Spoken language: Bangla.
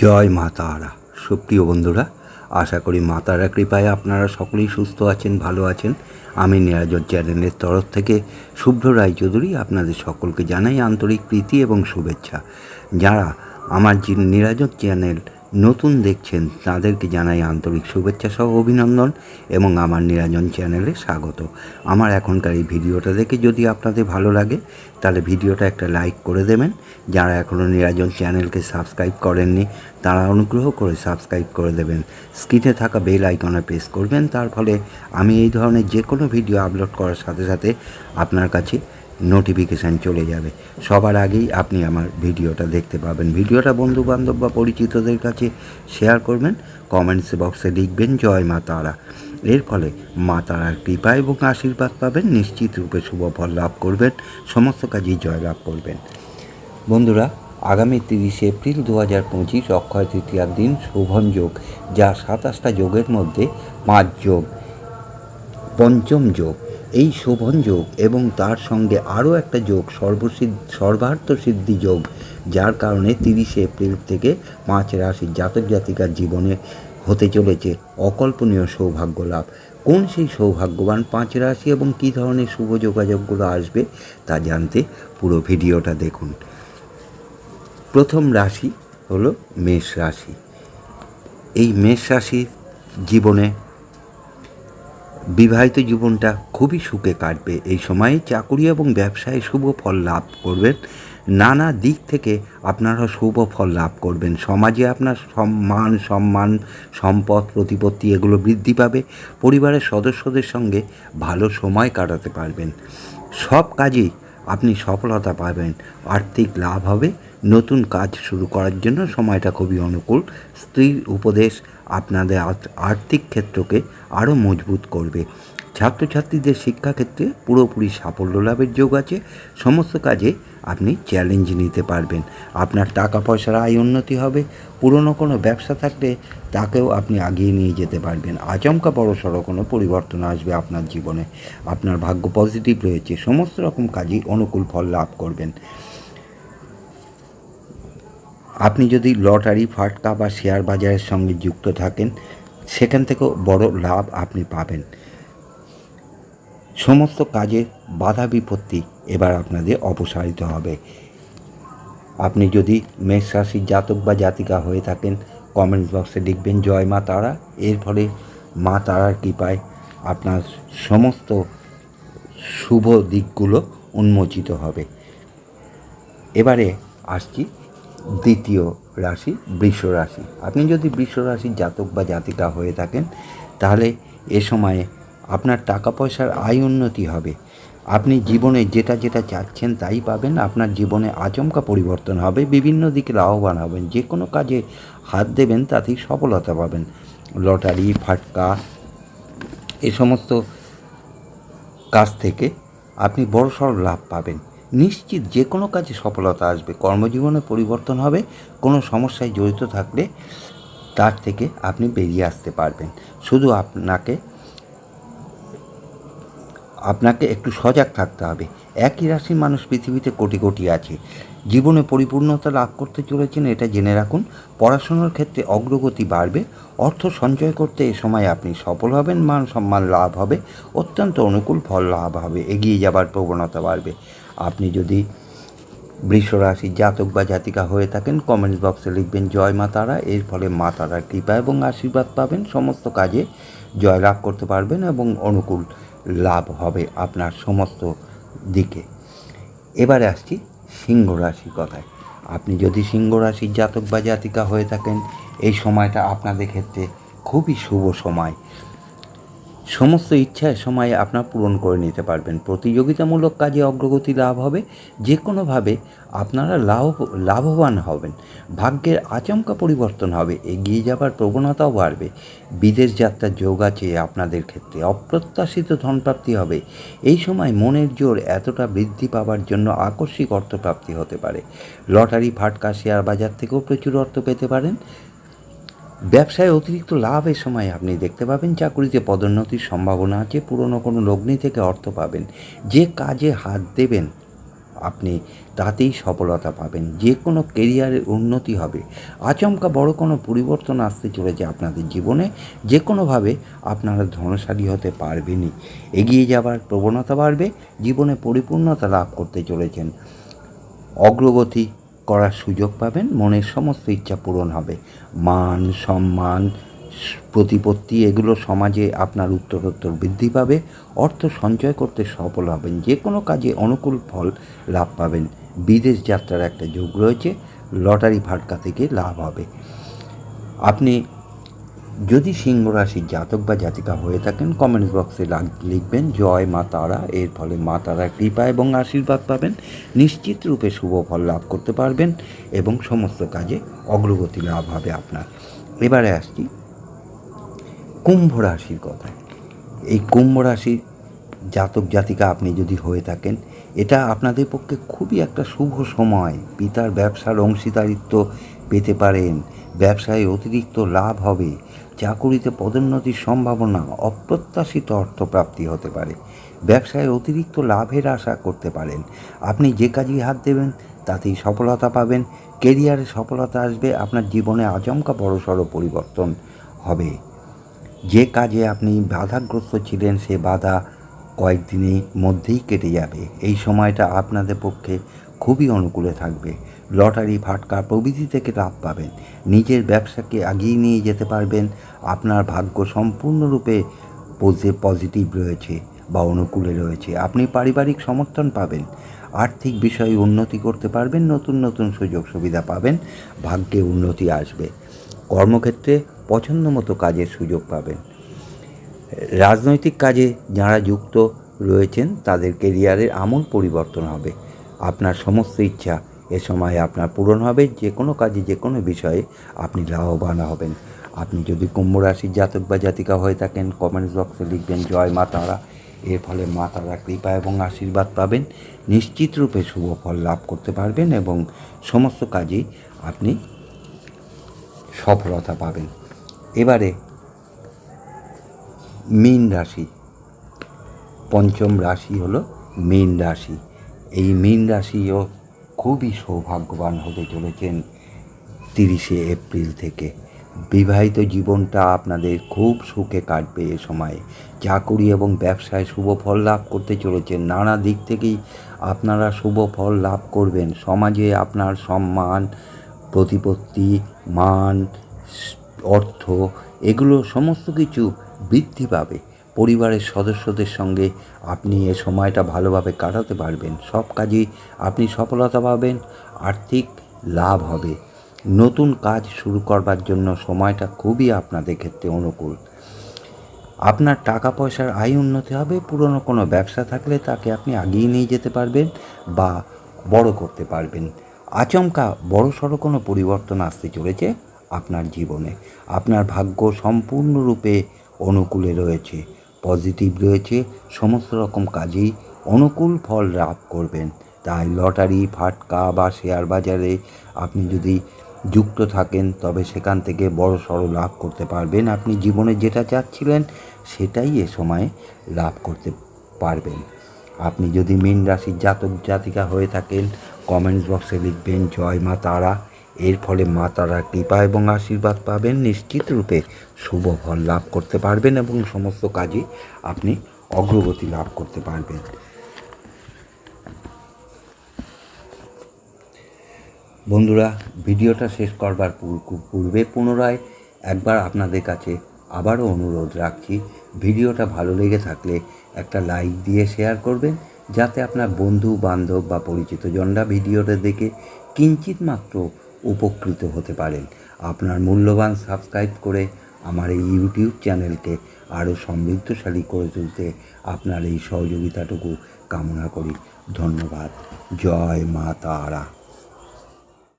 জয় মা তারা। সুপ্রিয় বন্ধুরা, আশা করি মা তারা কৃপায় আপনারা সকলেই সুস্থ আছেন, ভালো আছেন। আমি নিরাজর চ্যানেলের তরফ থেকে শুভ্র রায়চৌধুরী আপনাদের সকলকে জানাই আন্তরিক প্রীতি এবং শুভেচ্ছা। যারা আমার নিরাজর চ্যানেল নতুন দেখছেন তাদেরকে জানাই আন্তরিক শুভেচ্ছা সহ অভিনন্দন এবং আমার নিরাজন চ্যানেলে স্বাগত। আমার এখনকার এই ভিডিওটা দেখে যদি আপনাদের ভালো লাগে, তাহলে ভিডিওটা একটা লাইক করে দেবেন। যারা এখনও নিরাজন চ্যানেলকে সাবস্ক্রাইব করেননি, তারা অনুগ্রহ করে সাবস্ক্রাইব করে দেবেন। স্ক্রিনে থাকা বেল আইকনে প্রেস করবেন, তার ফলে আমি এই ধরনের যে কোনো ভিডিও আপলোড করার সাথে সাথে আপনার কাছে নোটিফিকেশান চলে যাবে। সবার আগেই আপনি আমার ভিডিওটা দেখতে পাবেন। ভিডিওটা বন্ধু বান্ধব বা পরিচিতদের কাছে শেয়ার করবেন কমেন্টস বক্সে লিখবেন, জয় মা তারা। এর ফলে মা তারার কৃপা এবং আশীর্বাদ পাবেন, নিশ্চিত রূপে শুভ ফল লাভ করবেন, সমস্ত কাজেই জয় লাভ করবেন। বন্ধুরা, আগামী তিরিশে এপ্রিল দু হাজার পঁচিশ অক্ষয় তৃতীয়ার দিন শোভন যোগ, যা সাতাশটা যোগের মধ্যে পাঁচ যোগ, পঞ্চম যোগ। এই শোভন যোগ এবং তার সঙ্গে আরও একটা যোগ সর্বসিদ্ধ, সর্বার্থ সিদ্ধি যোগ, যার কারণে তিরিশে এপ্রিল থেকে পাঁচ রাশির জাতক জাতিকার জীবনে হতে চলেছে। অকল্পনীয় সৌভাগ্য লাভ। কোন সেই সৌভাগ্যবান পাঁচ রাশি এবং কী ধরনের শুভ যোগাযোগগুলো আসবে তা জানতে পুরো ভিডিওটা দেখুন। প্রথম রাশি হলো মেষ রাশি। এই মেষ রাশির জীবনে বিবাহিত জীবনটা খুবই সুখে কাটবে। এই সময়ে চাকুরি এবং ব্যবসায় শুভ ফল লাভ করবেন। নানা দিক থেকে আপনারা শুভ ফল লাভ করবেন। সমাজে আপনার সম্মান সম্মান, সম্পদ, প্রতিপত্তি এগুলো বৃদ্ধি পাবে। পরিবারের সদস্যদের সঙ্গে ভালো সময় কাটাতে পারবেন। সব কাজেই আপনি সফলতা পাবেন। আর্থিক লাভ হবে। নতুন কাজ শুরু করার জন্য সময়টা খুবই অনুকূল। স্ত্রীর উপদেশ আপনাদের আর্থিক ক্ষেত্রকে আরও মজবুত করবে। ছাত্রছাত্রীদের শিক্ষাক্ষেত্রে পুরোপুরি সাফল্য লাভের যোগ আছে। সমস্ত কাজে আপনি চ্যালেঞ্জ নিতে পারবেন। আপনার টাকা পয়সার আয় উন্নতি হবে। পুরনো কোনো ব্যবসা থাকলে তাকেও আপনি আগিয়ে নিয়ে যেতে পারবেন। আচমকা বড় সড়ো কোনো পরিবর্তন আসবে আপনার জীবনে। আপনার ভাগ্য পজিটিভ রয়েছে। সমস্ত রকম কাজেই অনুকূল ফল লাভ করবেন। আপনি যদি লটারি, ফাটকা বা শেয়ার বাজারের সঙ্গে যুক্ত থাকেন, সেখান থেকেও বড় লাভ আপনি পাবেন। সমস্ত কাজে বাধা বিপত্তি এবার আপনাদের অপসারিত হবে। আপনি যদি মেষ রাশির জাতক বা জাতিকা হয়ে থাকেন কমেন্ট বক্সে লিখবেন, জয় মা তারা। এর ফলে মা তারার কৃপায় আপনার সমস্ত শুভ দিকগুলো উন্মোচিত হবে। এবারে আসছি দ্বিতীয় রাশি বৃষ রাশি। আপনি যদি বৃষ রাশির জাতক বা জাতিকা হয়ে থাকেন, তাহলে এ সময়ে আপনার টাকা পয়সার আয় উন্নতি হবে। আপনি জীবনে যেটা যেটা চাচ্ছেন তাই পাবেন, আপনার জীবনে আচমকা পরিবর্তন হবে, বিভিন্ন দিকে লাভবান হবেন, যে কোনো কাজে হাত দেবেন তাতেই সফলতা পাবেন। লটারি, ফাটকা, এ সমস্ত কাজ থেকে আপনি বড়সড় লাভ পাবেন। নিশ্চিত যে কোনো কাজে সফলতা আসবে, কর্মজীবনে পরিবর্তন হবে, কোনো সমস্যায় জড়িত থাকলে তার থেকে আপনি বেরিয়ে আসতে পারবেন। শুধু আপনাকে আপনাকে একটু সজাগ থাকতে হবে। একই রাশির মানুষ পৃথিবীতে কোটি কোটি আছে। জীবনে পরিপূর্ণতা লাভ করতে চলেছেন, এটা জেনে রাখুন। পড়াশোনার ক্ষেত্রে অগ্রগতি বাড়বে, অর্থ সঞ্চয় করতে এ সময় আপনি সফল হবেন, মান সম্মান লাভ হবে, অত্যন্ত অনুকূল ফল লাভ হবে, এগিয়ে যাবার প্রবণতা বাড়বে। আপনি যদি বৃষ রাশির জাতক বা জাতিকা হয়ে থাকেন কমেন্টস বক্সে লিখবেন, জয় মা তারা। এর ফলে মা তারার কৃপা এবং আশীর্বাদ পাবেন, সমস্ত কাজে জয় লাভ করতে পারবেন এবং অনুকূল লাভ হবে আপনার সমস্ত দিকে। এবারে আসছি সিংহ রাশির কথায়। আপনি যদি সিংহ রাশির জাতক বা জাতিকা হয়ে থাকেন, এই সময়টা আপনাদের ক্ষেত্রে খুবই শুভ সময়। সমস্ত ইচ্ছা সময়ে আপনার পূরণ করে নিতে পারবেন। প্রতিযোগিতামূলক কাজে অগ্রগতি লাভ হবে। যে কোনোভাবে আপনারা লাভ, লাভবান হবেন। ভাগ্যের আচমকা পরিবর্তন হবে। এগিয়ে যাবার প্রবণতাও বাড়বে। বিদেশ যাত্রার যোগ আছে আপনাদের ক্ষেত্রে। অপ্রত্যাশিত ধনপ্রাপ্তি হবে। এই সময় মনের জোর এতটা বৃদ্ধি পাওয়ার জন্য আকস্মিক অর্থপ্রাপ্তি হতে পারে। লটারি, ফাটকা, শেয়ার বাজার থেকেও প্রচুর অর্থ পেতে পারেন। ব্যবসায় অতিরিক্ত লাভ এ সময় আপনি দেখতে পাবেন চাকুরিতে পদোন্নতির সম্ভাবনা আছে, পুরনো কোনো লগ্নি থেকে অর্থ পাবেন। যে কাজে হাত দেবেন, আপনি তাতেই সফলতা পাবেন। যে কোনো কেরিয়ারের উন্নতি হবে। আচমকা বড় কোনো পরিবর্তন আসতে চলেছে আপনাদের জীবনে, যে কোনোভাবে আপনারা ধনশালী হতে পারবেনই। এগিয়ে যাবার প্রবণতা বাড়বে, জীবনে পরিপূর্ণতা লাভ করতে চলেছেন। অগ্রগতি করার সুযোগ পাবেন, মনের সমস্ত ইচ্ছা পূরণ হবে। মান, সম্মান, প্রতিপত্তি, এগুলো সমাজে আপনার উত্তরোত্তর বৃদ্ধি পাবে, অর্থ সঞ্চয় করতে সফল হবেন যে কোনো কাজে অনুকূল ফল লাভ পাবেন। বিদেশ যাত্রার একটা যোগ রয়েছে, লটারি ফাটকা থেকে লাভ হবে। আপনি যদি সিংহ রাশির জাতক বা জাতিকা হয়ে থাকেন কমেন্ট বক্সে লিখবেন, জয় মা তারা, এর ফলে মা তারা কৃপা এবং আশীর্বাদ পাবেন, নিশ্চিত রূপে শুভ ফল লাভ করতে পারবেন এবং সমস্ত কাজে অগ্রগতি লাভ হবে আপনার। এবারে আসছি কুম্ভ রাশির কথায়। এই কুম্ভ রাশির জাতক জাতিকা আপনি যদি হয়ে থাকেন, এটা আপনাদের পক্ষে খুবই একটা শুভ সময়। পিতার ব্যবসার অংশীদারিত্ব পেতে পারেন, ব্যবসায় অতিরিক্ত লাভ হবে চাকুরিতে পদোন্নতির সম্ভাবনা অপ্রত্যাশিত অর্থপ্রাপ্তি হতে পারে। ব্যবসায় অতিরিক্ত লাভের আশা করতে পারেন। আপনি যে কাজেই হাত দেবেন, তাতেই সফলতা পাবেন। কেরিয়ারে সফলতা আসবে, আপনার জীবনে আচমকা বড়সড় পরিবর্তন হবে। যে কাজে আপনি বাধাগ্রস্ত ছিলেন, সে বাধা কয়েকদিনের মধ্যেই কেটে যাবে। এই সময়টা আপনাদের পক্ষে খুবই অনুকূলে থাকবে। লটারি, ফাটকা প্রভৃতি থেকে লাভ পাবেন। নিজের ব্যবসাকে এগিয়ে নিয়ে যেতে পারবেন। আপনার ভাগ্য সম্পূর্ণরূপে পজে- পজিটিভ রয়েছে বা অনুকূলে রয়েছে। আপনি পারিবারিক সমর্থন পাবেন। আর্থিক বিষয়ে উন্নতি করতে পারবেন। নতুন নতুন সুযোগ সুবিধা পাবেন। ভাগ্যে উন্নতি আসবে। কর্মক্ষেত্রে পছন্দ মতো কাজের সুযোগ পাবেন। রাজনৈতিক কাজে যারা যুক্ত রয়েছেন, তাদের কেরিয়ারের আমূল পরিবর্তন হবে। আপনার সমস্ত ইচ্ছা এ সময় আপনার পূরণ হবে, যে কোনো কাজে, যে কোনো বিষয়ে আপনি লাভবান হবেন। আপনি যদি কুম্ভ রাশির জাতক বা জাতিকা হয়ে থাকেন কমেন্টস বক্সে লিখবেন, জয় মা তারা। এর ফলে মা তারা কৃপা এবং আশীর্বাদ পাবেন। নিশ্চিত রূপে শুভ ফল লাভ করতে পারবেন এবং সমস্ত কাজেই আপনি সফলতা পাবেন। এবারে মীন রাশি। পঞ্চম রাশি হলো মীন রাশি। এই মীন রাশিও খুবই সৌভাগ্যবান হতে চলেছেন তিরিশে এপ্রিল থেকে। বিবাহিত জীবনটা আপনাদের খুব সুখে কাটবে এ সময়ে। চাকুরি এবং ব্যবসায় শুভ ফল লাভ করতে চলেছেন। নানা দিক থেকেই আপনারা শুভ ফল লাভ করবেন। সমাজে আপনার সম্মান, প্রতিপত্তি, মান, অর্থ, এগুলো সমস্ত কিছু বৃদ্ধি পাবে। পরিবারের সদস্যদের সঙ্গে আপনি এ সময়টা ভালোভাবে কাটাতে পারবেন। সব কাজেই আপনি সফলতা পাবেন, আর্থিক লাভ হবে। নতুন কাজ শুরু করবার জন্য সময়টা খুবই আপনাদের ক্ষেত্রে অনুকূল। আপনার টাকা পয়সার আয় উন্নতি হবে, পুরনো কোনো ব্যবসা থাকলে তাকে আপনি আগিয়ে নিয়ে যেতে পারবেন বা বড় করতে পারবেন। আচমকা বড় সড়ো কোনো পরিবর্তন আসতে চলেছে আপনার জীবনে। আপনার ভাগ্য সম্পূর্ণরূপে অনুকূলে রয়েছে। পজিটিভ রয়েছে, সমস্ত রকম কাজেই অনুকূল ফল লাভ করবেন। তাই লটারি, ফাটকা বা শেয়ার বাজারে আপনি যদি যুক্ত থাকেন, তবে সেখান থেকে বড় সড়ো লাভ করতে পারবেন। আপনি জীবনে যেটা চাচ্ছিলেন, সেটাই এ সময়ে লাভ করতে পারবেন। আপনি যদি মীন রাশির জাতক জাতিকা হয়ে থাকেন কমেন্টস বক্সে লিখবেন, জয় মা তারা। এর ফলে মা তারা কৃপা এবং আশীর্বাদ পাবেন, নিশ্চিত রূপে শুভ ফল লাভ করতে পারবেন এবং সমস্ত কাজে আপনি অগ্রগতি লাভ করতে পারবেন। বন্ধুরা, ভিডিওটা শেষ করবার পূর্বে পুনরায় একবার আপনাদের কাছে আবারও অনুরোধ রাখছি, ভিডিওটা ভালো লেগে থাকলে একটা লাইক দিয়ে শেয়ার করবেন, যাতে আপনার বন্ধু, বান্ধব বা পরিচিত জনরা ভিডিওটা দেখে কিঞ্চিত মাত্র উপকৃত হতে পারেন। আপনার মূল্যবান সাবস্ক্রাইব করে আমার এই ইউটিউব চ্যানেলকে আরও সমৃদ্ধশালী করে তুলতে আপনার এই সহযোগিতাটুকু কামনা করি। ধন্যবাদ। জয় মা তারা।